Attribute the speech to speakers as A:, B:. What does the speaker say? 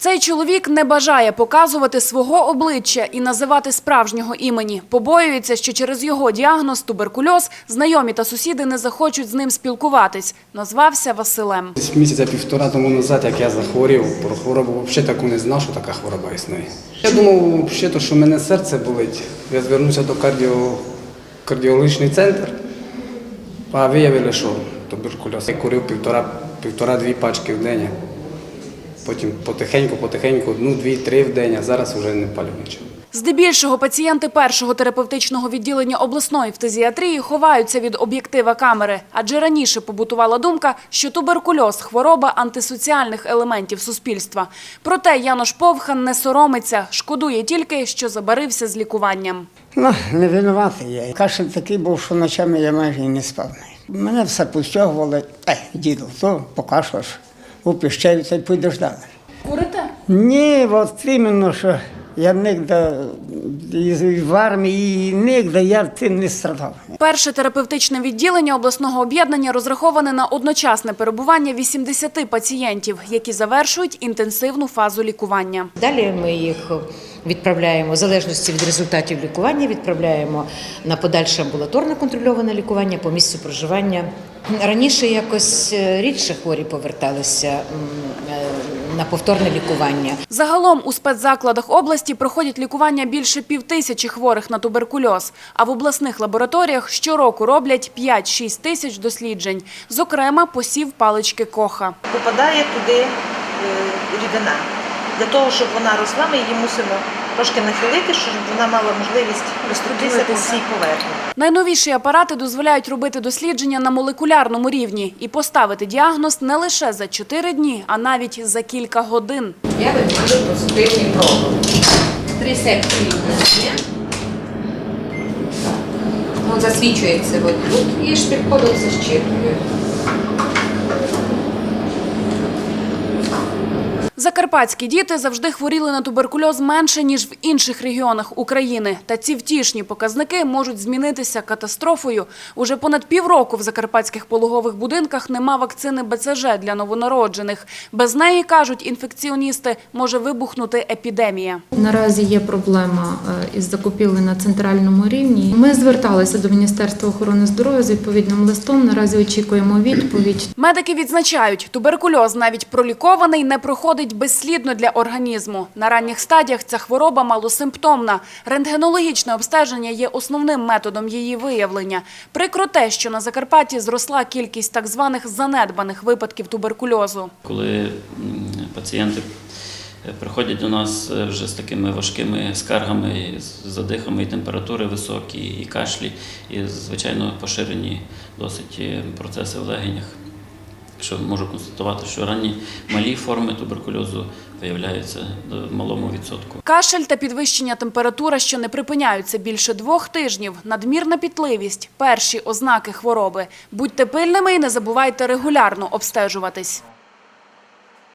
A: Цей чоловік не бажає показувати свого обличчя і називати справжнього імені. Побоюється, що через його діагноз туберкульоз знайомі та сусіди не захочуть з ним спілкуватись. Назвався Василем.
B: Місяця півтора тому назад, як я захворів про хворобу, взагалі таку не знав, що така хвороба існує. Я думав, взагалі, що в мене серце болить. Я звернувся до кардіо... кардіологічний центр, а виявили, що туберкульоз. Я курив півтора, півтора-дві пачки в день. Потім потихеньку, потихеньку, одну, дві, три в день, а зараз вже не палю нічого.
A: Здебільшого пацієнти першого терапевтичного відділення обласної фтизіатрії ховаються від об'єктива камери, адже раніше побутувала думка, що туберкульоз – хвороба антисоціальних елементів суспільства. Проте Янош Повхан не соромиться, шкодує тільки, що забарився з лікуванням.
C: Ну, не винуватий я. Кашель такий був, що ночами я майже не спав. Мене все постягували, е, діду, то покашляш, упіщаю, та й підеш далі.
A: Курите?
C: Ні, от іменно, що я нігде в армії, нігде я цим не страдав.
A: Перше терапевтичне відділення обласного об'єднання розраховане на одночасне перебування 80 пацієнтів, які завершують інтенсивну фазу лікування.
D: Далі ми їх відправляємо в залежності від результатів лікування, відправляємо на подальше амбулаторне контрольоване лікування по місцю проживання. Раніше якось е, рідше хворі поверталися е, на повторне лікування.
A: Загалом у спецзакладах області проходять лікування більше півтисячі хворих на туберкульоз, а в обласних лабораторіях щороку роблять 5-6 тисяч досліджень, зокрема посів палички коха.
E: попадає туди е, рідина. Для того, щоб вона росла, ми її мусимо трошки нахилити, щоб вона мала можливість розступитися по всій поверхні.
A: Найновіші апарати дозволяють робити дослідження на молекулярному рівні і поставити діагноз не лише за 4 дні, а навіть за кілька годин.
D: Я вибрала позитивні проби. Три секції. От засвічується тут і шпильходом защіпує.
A: Закарпатські діти завжди хворіли на туберкульоз менше, ніж в інших регіонах України. Та ці втішні показники можуть змінитися катастрофою. Уже понад півроку в закарпатських пологових будинках нема вакцини БЦЖ для новонароджених. Без неї, кажуть інфекціоністи, може вибухнути епідемія.
F: Наразі є проблема е, із закупівлею на центральному рівні. Ми зверталися до Міністерства охорони здоров'я з відповідним листом. Наразі очікуємо відповідь.
A: Медики відзначають, туберкульоз навіть пролікований не проходить безслідно для організму. На ранніх стадіях ця хвороба малосимптомна. Рентгенологічне обстеження є основним методом її виявлення. Прикро те, що на Закарпатті зросла кількість так званих занедбаних випадків туберкульозу.
G: коли пацієнти е, приходять до нас е, вже з такими важкими скаргами, задихами, і температури високі, і кашлі, і звичайно поширені досить е, процеси в легенях. Що можу констатувати, що ранні малі форми туберкульозу виявляються в малому відсотку.
A: Кашель та підвищення температури, що не припиняються більше двох тижнів, надмірна пітливість – перші ознаки хвороби. Будьте пильними і не забувайте регулярно обстежуватись.